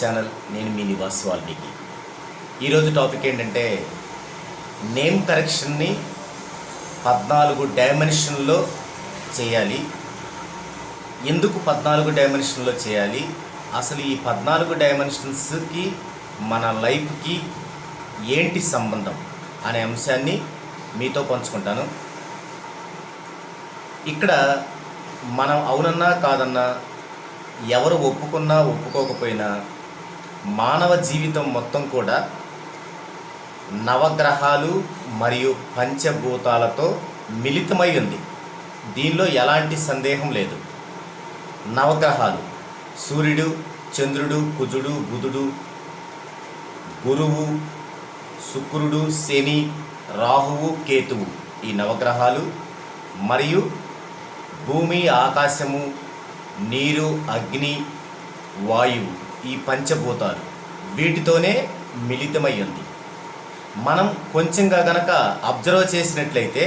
Channel నేను మీ నివాస్ వాల్మీకి ఈరోజు topic ఏంటంటే నేమ్ కరెక్షన్ని పద్నాలుగు డైమెన్షన్లో చేయాలి ఎందుకు పద్నాలుగు డైమెన్షన్లో చేయాలి అసలు ఈ పద్నాలుగు డైమెన్షన్స్కి మన లైఫ్కి ఏంటి సంబంధం అనే అంశాన్ని మీతో పంచుకుంటాను ఇక్కడ మనం అవునన్నా కాదన్నా ఎవరు ఒప్పుకున్నా ఒప్పుకోకపోయినా మానవ జీవితం మొత్తం కూడా నవగ్రహాలు మరియు పంచభూతాలతో మిళితమై ఉంది దీనిలో ఎలాంటి సందేహం లేదు నవగ్రహాలు సూర్యుడు చంద్రుడు కుజుడు బుధుడు గురువు శుక్రుడు శని రాహువు కేతువు ఈ నవగ్రహాలు మరియు భూమి ఆకాశము నీరు అగ్ని వాయువు ఈ పంచభూతాలు వీటితోనే మిళితమై ఉంది మనం కొంచెంగా గనక అబ్జర్వ్ చేసినట్లయితే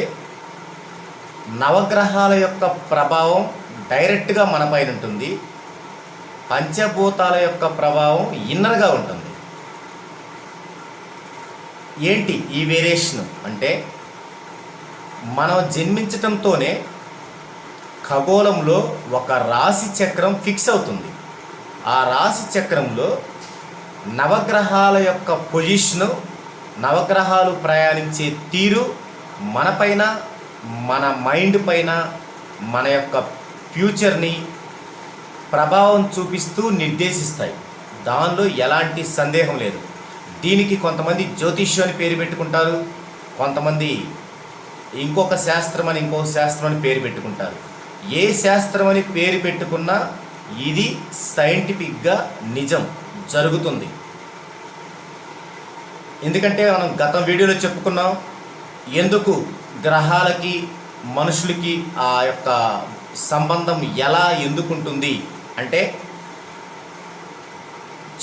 నవగ్రహాల యొక్క ప్రభావం డైరెక్ట్గా మనపైన ఉంటుంది పంచభూతాల యొక్క ప్రభావం ఇన్నర్గా ఉంటుంది ఏంటి ఈ వేరియేషన్ అంటే మనం జన్మించటంతోనే ఖగోళంలో ఒక రాశి చక్రం ఫిక్స్ అవుతుంది ఆ రాశి చక్రంలో నవగ్రహాల యొక్క పొజిషను నవగ్రహాలు ప్రయాణించే తీరు మనపైన మన మైండ్ పైన మన యొక్క ఫ్యూచర్ని ప్రభావం చూపిస్తూ నిర్దేశిస్తాయి దానిలో ఎలాంటి సందేహం లేదు దీనికి కొంతమంది జ్యోతిష్యం అని పేరు పెట్టుకుంటారు కొంతమంది ఇంకొక శాస్త్రం అని ఇంకొక శాస్త్రం అని పేరు పెట్టుకుంటారు ఏ శాస్త్రం అని పేరు పెట్టుకున్నా ఇది సైంటిఫిక్గా నిజం జరుగుతుంది ఎందుకంటే మనం గత వీడియోలో చెప్పుకున్నాం ఎందుకు గ్రహాలకి మనుషులకి ఆ యొక్క సంబంధం ఎలా ఎందుకుంటుంది అంటే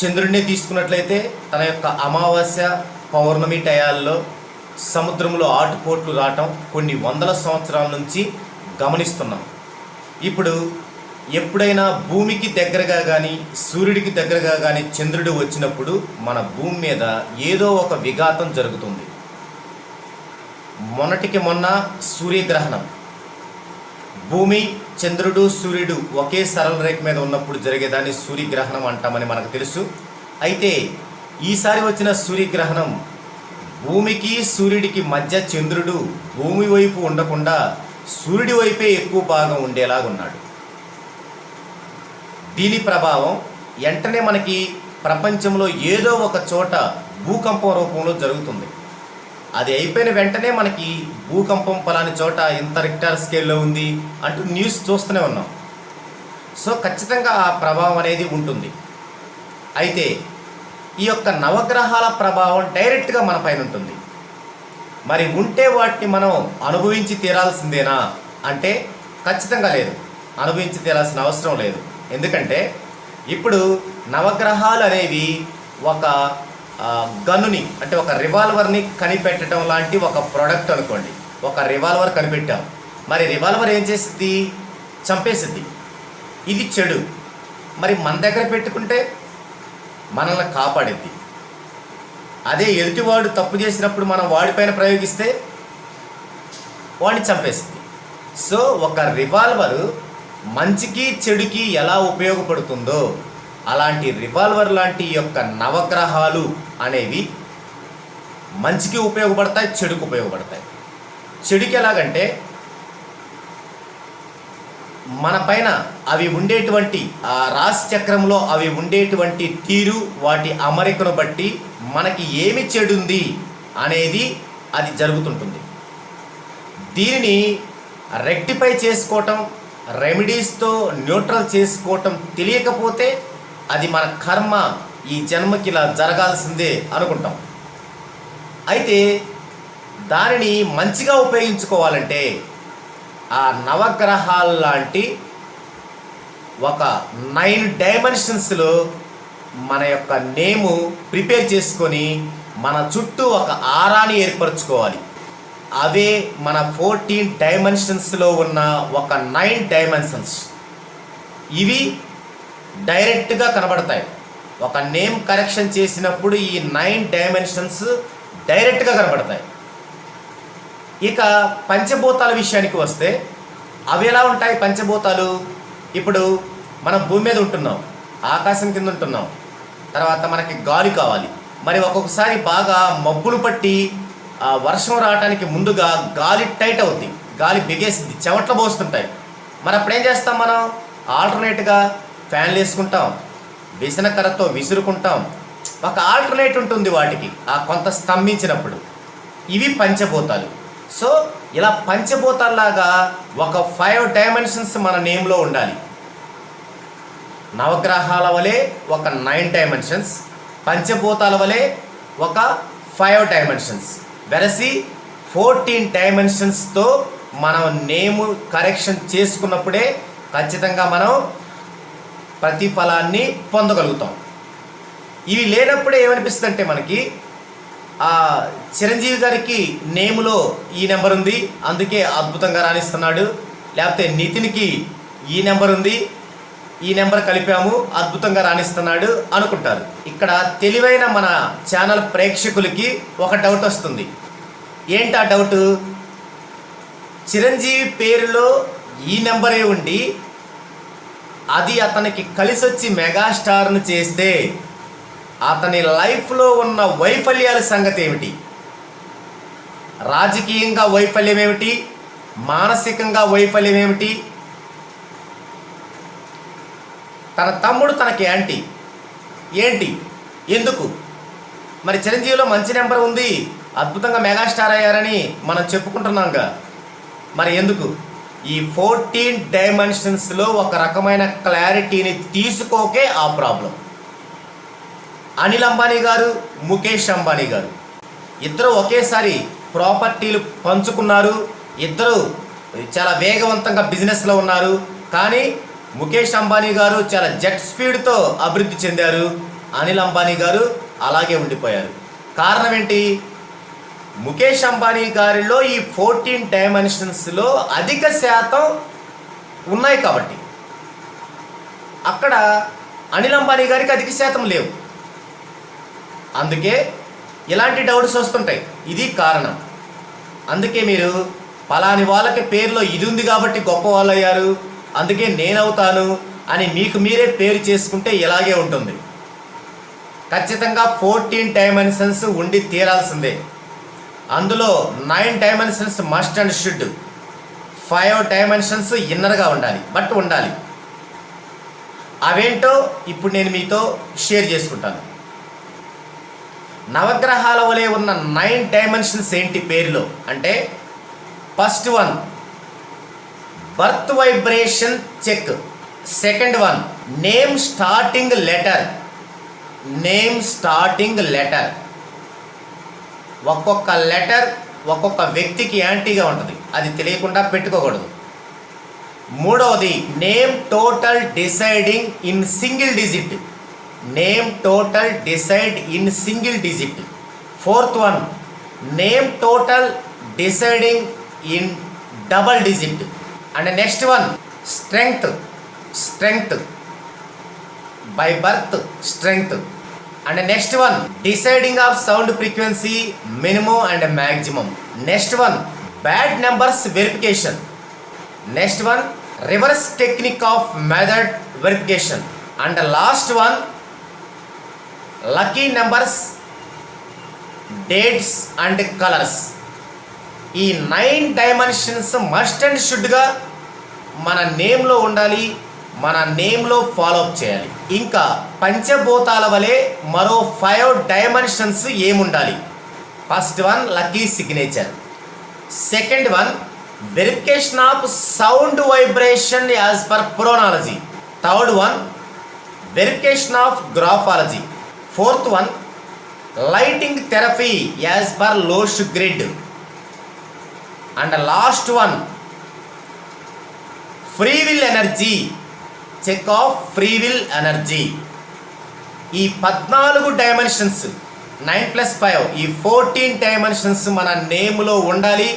చంద్రుడిని తీసుకున్నట్లయితే తన యొక్క అమావాస్య పౌర్ణమి టయాల్లో సముద్రంలో ఆటుపోట్లు రావటం కొన్ని వందల సంవత్సరాల నుంచి గమనిస్తున్నాం ఇప్పుడు ఎప్పుడైనా భూమికి దగ్గరగా కానీ సూర్యుడికి దగ్గరగా కానీ చంద్రుడు వచ్చినప్పుడు మన భూమి మీద ఏదో ఒక విఘాతం జరుగుతుంది మొన్నటికి మొన్న సూర్యగ్రహణం భూమి చంద్రుడు సూర్యుడు ఒకే సరళ రేఖ మీద ఉన్నప్పుడు జరిగేదాన్ని సూర్యగ్రహణం అంటామని మనకు తెలుసు అయితే ఈసారి వచ్చిన సూర్యగ్రహణం భూమికి సూర్యుడికి మధ్య చంద్రుడు భూమి వైపు ఉండకుండా సూర్యుడి వైపే ఎక్కువ భాగం ఉండేలాగా ఉన్నాడు దీని ప్రభావం వెంటనే మనకి ప్రపంచంలో ఏదో ఒక చోట భూకంపం రూపంలో జరుగుతుంది అది అయిపోయిన వెంటనే మనకి భూకంపం పలాని చోట ఇంత రిక్టర్ స్కేల్లో ఉంది అంటూ న్యూస్ చూస్తూనే ఉన్నాం సో ఖచ్చితంగా ఆ ప్రభావం అనేది ఉంటుంది అయితే ఈ యొక్క నవగ్రహాల ప్రభావం డైరెక్ట్గా మన పైన ఉంటుంది మరి ఉంటే వాటిని మనం అనుభవించి తీరాల్సిందేనా అంటే ఖచ్చితంగా లేదు అనుభవించి తీరాల్సిన అవసరం లేదు ఎందుకంటే ఇప్పుడు నవగ్రహాలు అనేవి ఒక గన్నుని అంటే ఒక రివాల్వర్ని కనిపెట్టడం లాంటి ఒక ప్రోడక్ట్ అనుకోండి ఒక రివాల్వర్ కనిపెట్టాం మరి రివాల్వర్ ఏం చేసిద్ది చంపేసిద్ది ఇది చెడు మరి మన దగ్గర పెట్టుకుంటే మనల్ని కాపాడిద్ది అదే ఎదుటివాడు తప్పు చేసినప్పుడు మనం వాడిపైన ప్రయోగిస్తే వాడిని చంపేసింది సో ఒక రివాల్వరు మంచికి చెడుకి ఎలా ఉపయోగపడుతుందో అలాంటి రివాల్వర్ లాంటి యొక్క నవగ్రహాలు అనేవి మంచికి ఉపయోగపడతాయి చెడుకు ఉపయోగపడతాయి చెడుకి ఎలాగంటే మన పైన అవి ఉండేటువంటి ఆ రాశి చక్రంలో అవి ఉండేటువంటి తీరు వాటి అమరికను బట్టి మనకి ఏమి చెడుంది అనేది అది జరుగుతుంటుంది దీనిని రెక్టిఫై చేసుకోవటం రెమెడీస్తో న్యూట్రల్ చేసుకోవటం తెలియకపోతే అది మన కర్మ ఈ జన్మకి ఇలా జరగాల్సిందే అనుకుంటాం అయితే దానిని మంచిగా ఉపయోగించుకోవాలంటే ఆ నవగ్రహాల లాంటి ఒక నైన్ డైమెన్షన్స్లో మన యొక్క నేము ప్రిపేర్ చేసుకొని మన చుట్టూ ఒక ఆరాని ఏర్పరచుకోవాలి అవే మన ఫోర్టీన్ డైమెన్షన్స్లో ఉన్న ఒక నైన్ డైమెన్షన్స్ ఇవి డైరెక్ట్గా కనబడతాయి ఒక నేమ్ కరెక్షన్ చేసినప్పుడు ఈ నైన్ డైమెన్షన్స్ డైరెక్ట్గా కనబడతాయి ఇక పంచభూతాల విషయానికి వస్తే అవి ఎలా ఉంటాయి పంచభూతాలు ఇప్పుడు మనం భూమి మీద ఉంటున్నాం ఆకాశం కింద ఉంటున్నాం తర్వాత మనకి గాలి కావాలి మరి ఒక్కొక్కసారి బాగా మబ్బులు పట్టి ఆ వర్షం రావడానికి ముందుగా గాలి టైట్ అవుద్ది గాలి బిగేసింది చెమట్లు పోస్తుంటాయి మరి అప్పుడేం ఏం చేస్తాం మనం ఆల్టర్నేట్గా ఫ్యాన్లు వేసుకుంటాం కర్రతో విసురుకుంటాం ఒక ఆల్టర్నేట్ ఉంటుంది వాటికి ఆ కొంత స్తంభించినప్పుడు ఇవి పంచభూతాలు సో ఇలా పంచభూతాల్లాగా ఒక ఫైవ్ డైమెన్షన్స్ మన నేమ్లో ఉండాలి నవగ్రహాల వలె ఒక నైన్ డైమెన్షన్స్ పంచభూతాల వలె ఒక ఫైవ్ డైమెన్షన్స్ వెరసి ఫోర్టీన్ డైమెన్షన్స్తో మనం నేము కరెక్షన్ చేసుకున్నప్పుడే ఖచ్చితంగా మనం ప్రతిఫలాన్ని పొందగలుగుతాం ఇవి లేనప్పుడే ఏమనిపిస్తుంది అంటే మనకి చిరంజీవి గారికి నేములో ఈ నెంబర్ ఉంది అందుకే అద్భుతంగా రాణిస్తున్నాడు లేకపోతే నితిన్కి ఈ నెంబర్ ఉంది ఈ నెంబర్ కలిపాము అద్భుతంగా రాణిస్తున్నాడు అనుకుంటారు ఇక్కడ తెలివైన మన ఛానల్ ప్రేక్షకులకి ఒక డౌట్ వస్తుంది ఏంటి ఆ డౌట్ చిరంజీవి పేరులో ఈ నెంబరే ఉండి అది అతనికి కలిసొచ్చి మెగాస్టార్ను చేస్తే అతని లైఫ్లో ఉన్న వైఫల్యాల సంగతి ఏమిటి రాజకీయంగా వైఫల్యం ఏమిటి మానసికంగా వైఫల్యం ఏమిటి తన తమ్ముడు తనకి యాంటీ ఏంటి ఎందుకు మరి చిరంజీవిలో మంచి నెంబర్ ఉంది అద్భుతంగా మెగాస్టార్ అయ్యారని మనం చెప్పుకుంటున్నాంగా మరి ఎందుకు ఈ ఫోర్టీన్ డైమెన్షన్స్లో ఒక రకమైన క్లారిటీని తీసుకోకే ఆ ప్రాబ్లం అనిల్ అంబానీ గారు ముఖేష్ అంబానీ గారు ఇద్దరు ఒకేసారి ప్రాపర్టీలు పంచుకున్నారు ఇద్దరు చాలా వేగవంతంగా బిజినెస్లో ఉన్నారు కానీ ముఖేష్ అంబానీ గారు చాలా జెట్ స్పీడ్తో అభివృద్ధి చెందారు అనిల్ అంబానీ గారు అలాగే ఉండిపోయారు కారణం ఏంటి ముఖేష్ అంబానీ గారిలో ఈ ఫోర్టీన్ డైమెన్షన్స్లో అధిక శాతం ఉన్నాయి కాబట్టి అక్కడ అనిల్ అంబానీ గారికి అధిక శాతం లేవు అందుకే ఇలాంటి డౌట్స్ వస్తుంటాయి ఇది కారణం అందుకే మీరు పలాని వాళ్ళకి పేరులో ఇది ఉంది కాబట్టి గొప్ప వాళ్ళు అయ్యారు అందుకే నేనవుతాను అని మీకు మీరే పేరు చేసుకుంటే ఇలాగే ఉంటుంది ఖచ్చితంగా ఫోర్టీన్ డైమెన్షన్స్ ఉండి తీరాల్సిందే అందులో nine dimensions must and should five dimensions ఇన్నర్గా ఉండాలి బట్ ఉండాలి అవేంటో ఇప్పుడు నేను మీతో షేర్ చేసుకుంటాను నవగ్రహాల వలె ఉన్న నైన్ డైమెన్షన్స్ ఏంటి పేరులో అంటే first one birth vibration check second one name starting letter name starting letter ఒక్కొక్క లెటర్ ఒక్కొక్క వ్యక్తికి యాంటీగా ఉంటుంది అది తెలియకుండా పెట్టుకోకూడదు మూడవది name total deciding in single digit name total decide in single digit fourth one name total deciding in double digit And the next one, strength. Strength. By birth, strength. And the next one, deciding of sound frequency, minimum and maximum. Next one, bad numbers verification. Next one, reverse technique of method verification. And the last one, lucky numbers, dates and colors. ఈ nine dimensions must and షుడ్గా మన నేమ్లో ఉండాలి మన నేమ్లో follow up చేయాలి ఇంకా పంచభూతాల వలె మరో ఫైవ్ డైమెన్షన్స్ ఏముండాలి first one lucky signature second one verification of sound vibration as per phonology third one verification of graphology fourth one lighting therapy as per Lo Shu grid and last one free will energy check of free will energy ఈ పద్నాలుగు dimensions nine plus five ఈ fourteen dimensions మన నేములో ఉండాలి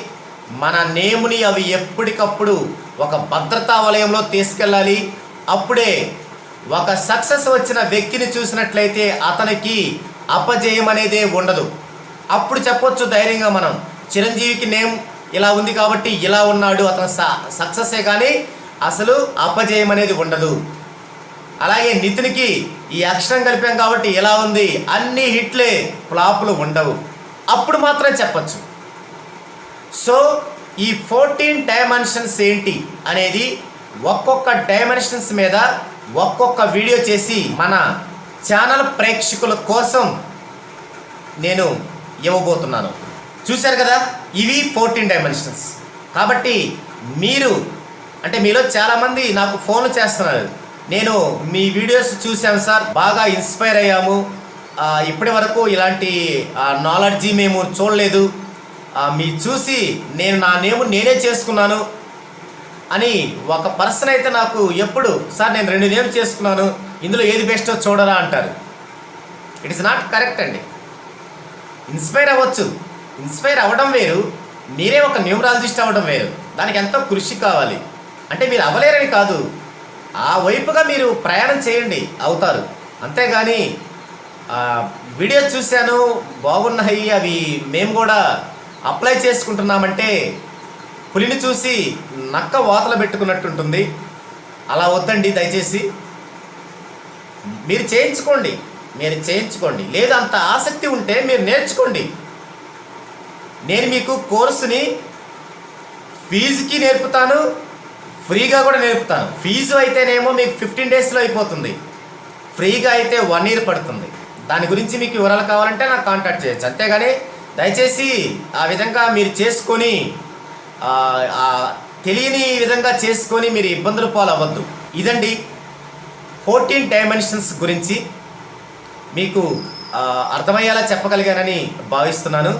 మన నేముని అవి ఎప్పటికప్పుడు ఒక భద్రతా వలయంలో తీసుకెళ్ళాలి అప్పుడే ఒక సక్సెస్ వచ్చిన వ్యక్తిని చూసినట్లయితే అతనికి అపజయం అనేదే ఉండదు అప్పుడు చెప్పొచ్చు ధైర్యంగా మనం చిరంజీవికి నేమ్ ఇలా ఉంది కాబట్టి ఇలా ఉన్నాడు అతను ఏ కానీ అసలు అపజయం అనేది ఉండదు అలాగే నితిన్కి ఈ అక్షరం కలిపాం కాబట్టి ఎలా ఉంది అన్ని హిట్లే ఫ్లాపులు ఉండవు అప్పుడు మాత్రం చెప్పచ్చు సో ఈ ఫోర్టీన్ డైమెన్షన్స్ ఏంటి అనేది ఒక్కొక్క డైమెన్షన్స్ మీద ఒక్కొక్క వీడియో చేసి మన ఛానల్ ప్రేక్షకుల కోసం నేను ఇవ్వబోతున్నాను చూశారు కదా ఇవి ఫోర్టీన్ డైమెన్షన్స్ కాబట్టి మీరు అంటే మీలో చాలామంది నాకు ఫోన్లు చేస్తున్నారు నేను మీ వీడియోస్ చూశాను సార్ బాగా ఇన్స్పైర్ అయ్యాము ఇప్పటి వరకు ఇలాంటి నాలెడ్జి మేము చూడలేదు మీ చూసి నేను నా నేము నేనే చేసుకున్నాను అని ఒక పర్సన్ అయితే నాకు ఎప్పుడు సార్ నేను రెండు నేమ్స్ చేసుకున్నాను ఇందులో ఏది బెస్టో చూడరా అంటారు ఇట్ ఇస్ నాట్ కరెక్ట్ అండి ఇన్స్పైర్ అవ్వచ్చు ఇన్స్పైర్ అవ్వడం వేరు మీరే ఒక న్యూమరాలజిస్ట్ అవ్వడం వేరు దానికి ఎంతో కృషి కావాలి అంటే మీరు అవ్వలేరని కాదు ఆ వైపుగా మీరు ప్రయాణం చేయండి అవుతారు అంతేగాని వీడియోస్ చూశాను బాగున్నాయి అవి మేము కూడా అప్లై చేసుకుంటున్నామంటే పులిని చూసి నక్క వాతలు పెట్టుకున్నట్టుంటుంది అలా వద్దండి దయచేసి మీరు చేయించుకోండి మీరు చేయించుకోండి లేదా అంత ఆసక్తి ఉంటే మీరు నేర్చుకోండి నేను మీకు కోర్సుని ఫీజుకి నేర్పుతాను ఫ్రీగా కూడా నేర్పుతాను ఫీజు అయితేనేమో మీకు ఫిఫ్టీన్ డేస్లో అయిపోతుంది ఫ్రీగా అయితే వన్ ఇయర్ పడుతుంది దాని గురించి మీకు వివరాలు కావాలంటే నాకు కాంటాక్ట్ చేయొచ్చు అంతేగాని దయచేసి ఆ విధంగా మీరు చేసుకొని తెలియని విధంగా చేసుకొని మీరు ఇబ్బందులు పాలవ్వద్దు ఇదండి ఫోర్టీన్ డైమెన్షన్స్ గురించి మీకు అర్థమయ్యేలా చెప్పగలిగానని భావిస్తున్నాను